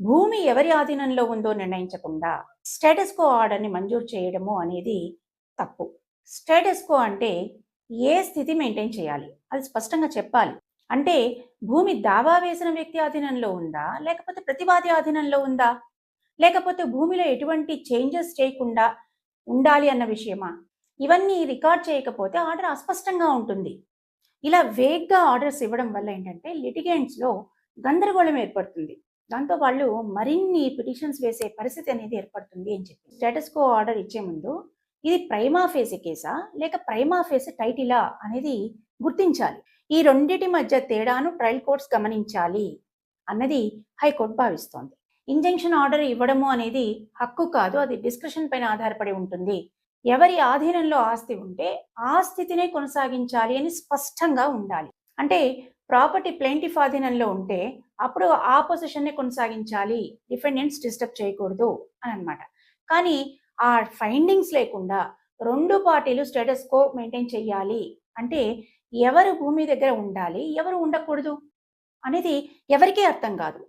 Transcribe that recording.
భూమి ఎవరి ఆధీనంలో ఉందో నిర్ణయించకుండా స్టేటస్ కో ఆర్డర్ని మంజూరు చేయడము అనేది తప్పు. స్టేటస్ కో అంటే ఏ స్థితి మెయింటైన్ చేయాలి? అది స్పష్టంగా చెప్పాలి. అంటే భూమి దావా వేసిన వ్యక్తి ఆధీనంలో ఉందా? లేకపోతే ప్రతివాది ఆధీనంలో ఉందా? లేకపోతే భూమిలో ఎటువంటి చేంజెస్ చేయకుండా ఉండాలి అన్న విషయమా? ఇవన్నీ రికార్డ్ చేయకపోతే ఆర్డర్ అస్పష్టంగా ఉంటుంది. ఇలా వేగ్గా ఆర్డర్స్ ఇవ్వడం వల్ల ఏంటంటే లిటిగెంట్స్లో గందరగోళం ఏర్పడుతుంది. దాంతో వాళ్ళు మరిన్ని పిటిషన్స్ వేసే పరిస్థితి అనేది ఏర్పడుతుంది అని చెప్పి స్టేటస్ కో ఆర్డర్ ఇచ్చే ముందు ఇది ప్రైమా ఫేసి కేసా? లేక ప్రైమా ఫేస్ టైటిలా? అనేది గుర్తించాలి. ఈ రెండిటి మధ్య తేడాను ట్రయల్ కోర్ట్స్ గమనించాలి అన్నది హైకోర్టు భావిస్తోంది. ఇంజంక్షన్ ఆర్డర్ ఇవ్వడము అనేది హక్కు కాదు అది డిస్క్రిషన్ పైన ఆధారపడి ఉంటుంది. ఎవరి ఆధీనంలో ఆస్తి ఉంటే ఆ స్థితినే కొనసాగించాలి అని స్పష్టంగా ఉండాలి. అంటే ప్రాపర్టీ ప్లేంటిఫ్ ఆధీనంలో ఉంటే అప్పుడు ఆ పొజిషన్నే కొనసాగించాలి. డిఫెండెంట్స్ డిస్టర్బ్ చేయకూడదు అని అనమాట కానీ ఆ ఫైండింగ్స్ లేకుండా రెండు పార్టీలు స్టేటస్ కో మెయింటైన్ చేయాలి అంటే ఎవరు భూమి దగ్గర ఉండాలి ఎవరు ఉండకూడదు అనేది ఎవరికీ అర్థం కాదు.